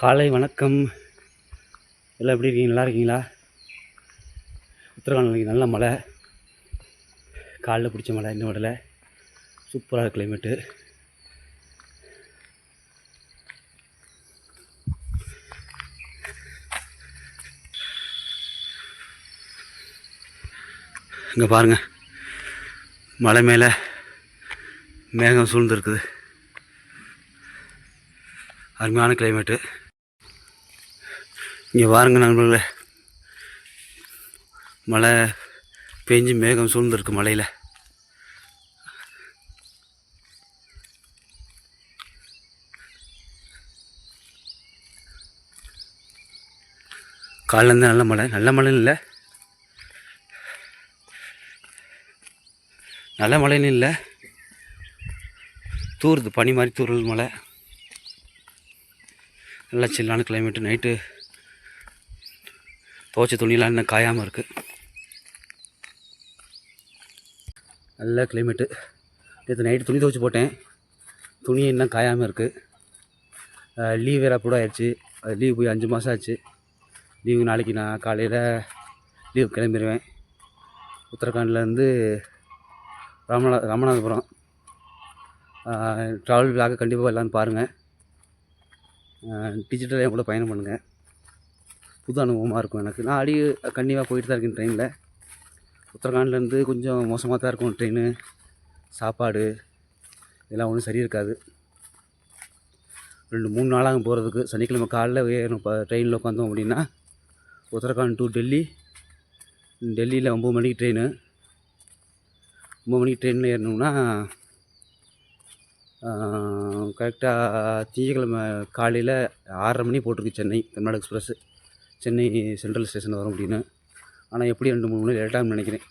காலை வணக்கம். எல்லாம் எப்படி இருக்கீங்க? நல்லா இருக்கீங்களா? உத்தரகாண்ட் நல்ல மழை. காலைல பிடிச்ச மழை இன்னும் விடலை. சூப்பராக கிளைமேட்டு இங்கே பாருங்கள் மலை மேலே மேகம் சூழ்ந்துருக்குது. அருமையான கிளைமேட்டு இங்கே வாருங்க நண்பர்களே. மழை பெஞ்சு மேகம் சூழ்ந்துருக்கு மலையில் காலிலேருந்து நல்ல மழை. நல்ல மழைன்னு இல்லை. நல்ல மழைன்னு இல்லை. தூருது பனி மாதிரி தூரல் மழை. நல்லா சில்லான கிளைமேட்டு நைட்டு துவைச்ச துணியெலாம் இன்னும் காயாமல் இருக்குது நல்ல கிளைமேட்டு நேற்று நைட்டு துணி துவைச்சி போட்டேன். துணி இன்னும் காயாமல் இருக்குது லீவ் வேறு கூட ஆயிடுச்சு அது லீவ் போய் அஞ்சு மாதம் ஆச்சு. லீவு நாளைக்கு நான் காலையில் லீவ் கிளம்பிடுவேன் உத்தரகாண்ட்லேருந்து ராமநா ராமநாதபுரம். ட்ராவல் விழாக கண்டிப்பாக எல்லாரும் பாருங்கள் டிஜிட்டலாக என் கூட பயணம் பண்ணுங்கள் புது அனுபவமாக இருக்கும் எனக்கு. நான் அடி கண்டிப்பாக போயிட்டு தான் இருக்கேன் ட்ரெயினில் உத்தரகாண்ட்லேருந்து கொஞ்சம் மோசமாக தான் இருக்கும் ட்ரெயின் சாப்பாடு இதெல்லாம் ஒன்றும் சரி இருக்காது. ரெண்டு மூணு நாளாகும் போகிறதுக்கு சனிக்கிழமை காலைல ஏறணும் இப்போ ட்ரெயினில் உட்காந்தோம் அப்படின்னா உத்தரகாண்ட் டு டெல்லி. டெல்லியில் ஒம்பது மணிக்கு ட்ரெயின் ஒம்பது மணிக்கு ட்ரெயினில் ஏறினோம்னா கரெக்டாக திங்கக்கிழமை காலையில் ஆறரை மணி போட்டிருக்கு Chennai Tamil Nadu express Chennai central station வரும் அப்படின்னு. ஆனால் எப்படி ரெண்டு மூணு மணி லேட்டாகும்னு நினைக்கிறேன்.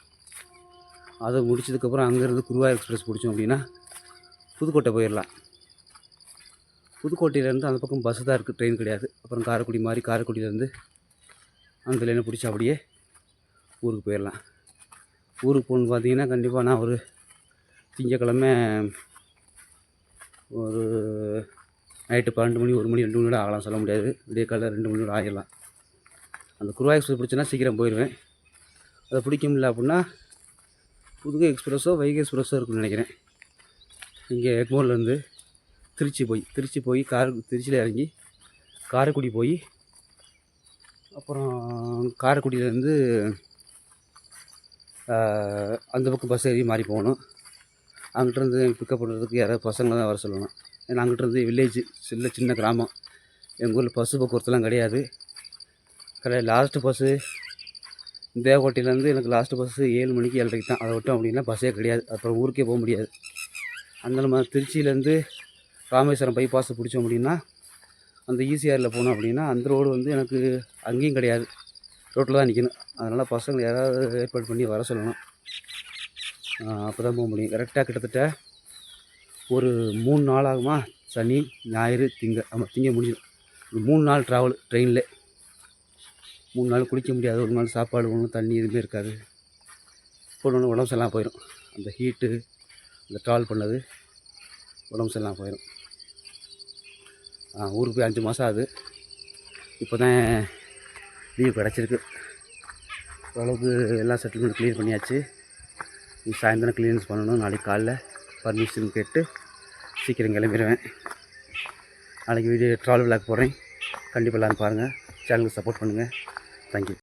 அதை முடிச்சதுக்கப்புறம் அங்கேருந்து குருவாயூர் எக்ஸ்பிரஸ் பிடிச்சோம் அப்படின்னா புதுக்கோட்டை போயிடலாம். புதுக்கோட்டையிலேருந்து அந்த பக்கம் பஸ்ஸு தான் இருக்குது ட்ரெயின் கிடையாது. அப்புறம் காரைக்குடி மாதிரி காரைக்குடியிலேருந்து அந்த லைனை பிடிச்சி அப்படியே ஊருக்கு போயிடலாம். ஊருக்கு போகணுன்னு பார்த்தீங்கன்னா கண்டிப்பாக நான் ஒரு திங்கக்கிழமை ஒரு நைட்டு பன்னெண்டு மணி ஒரு மணி ரெண்டு மணி கூட ஆகலாம் சொல்ல முடியாது. விடிய காலையில் ரெண்டு மணி கூட ஆகிடலாம் அந்த குருவா எக்ஸ்பிரஸ் பிடிச்சேன்னா சீக்கிரம் போயிடுவேன். அதை பிடிக்க முடியல அப்படின்னா புதுகை எக்ஸ்பிரஸோ வைகை எக்ஸ்பிரஸோ இருக்குன்னு நினைக்கிறேன். இங்கே எக்மோர்லேருந்து திருச்சி போய் திருச்சி போய் கார் திருச்சியில் இறங்கி காரைக்குடி போய் அப்புறம் காரைக்குடியிலேருந்து அந்த பக்கம் பஸ் ஏறி மாறி போகணும். அங்கிட்டருந்து பிக்கப் பண்ணுறதுக்கு யாராவது பசங்களை தான் வர சொல்லணும். ஏன்னா அங்கிட்டருந்து வில்லேஜ் சில்ல சின்ன கிராமம். எங்கள் ஊரில் பஸ்ஸு போக்குவரத்துலாம் கிடையாது. கிடையாது லாஸ்ட்டு பஸ்ஸு தேவகோட்டையிலேருந்து எனக்கு லாஸ்ட்டு பஸ்ஸு ஏழு மணிக்கு ஏழரைக்கு தான். அதை விட்டோம் அப்படின்னா பஸ்ஸே கிடையாது. அப்புறம் ஊருக்கே போக முடியாது. அந்த நம்ம திருச்சியிலேருந்து ராமேஸ்வரம் பைபாஸ் பிடிச்சோம் அப்படின்னா அந்த ஈசிஆரில் போனோம் அப்படின்னா அந்த ரோடு வந்து எனக்கு அங்கேயும் கிடையாது. ரோட்டில் தான் நிற்கணும் அதனால் பசங்களை யாராவது ஏற்பாடு பண்ணி வர சொல்லணும். அப்போ தான் போக முடியும். கரெக்டாக கிட்டத்தட்ட ஒரு மூணு நாள் ஆகுமா? சனி ஞாயிறு திங்க. ஆமாம் திங்க முடிஞ்சிடும். மூணு நாள் ட்ராவல் ட்ரெயினில் மூணு நாள் குளிக்க முடியாது. ஒரு நாள் சாப்பாடு ஒன்றும் தண்ணி எதுவுமே இருக்காது. போனோன்னு உடம்பு சரியில்லாம போயிடும் அந்த ஹீட்டு அந்த ட்ராவல் பண்ணது உடம்பு சரியில்லாம போயிடும் ஊருக்கு போய் அஞ்சு மாதம் ஆகுது. இப்போ தான் லீவ் கிடச்சிருக்கு. ஓரளவுக்கு எல்லா செட்டில்மெண்ட் க்ளியர் பண்ணியாச்சு. நீ சாயந்தரம் கிளீனஸ் பண்ணணும். நாளைக்கு காலைல பர்மிஷன் கேட்டு சீக்கிரம் கிளம்பிடுவேன். நாளைக்கு வீடியோ ட்ராவல் விளாக் போடுறேன். கண்டிப்பாக எல்லோரும் பாருங்கள் சேனலுக்கு சப்போர்ட் பண்ணுங்கள் தேங்க்யூ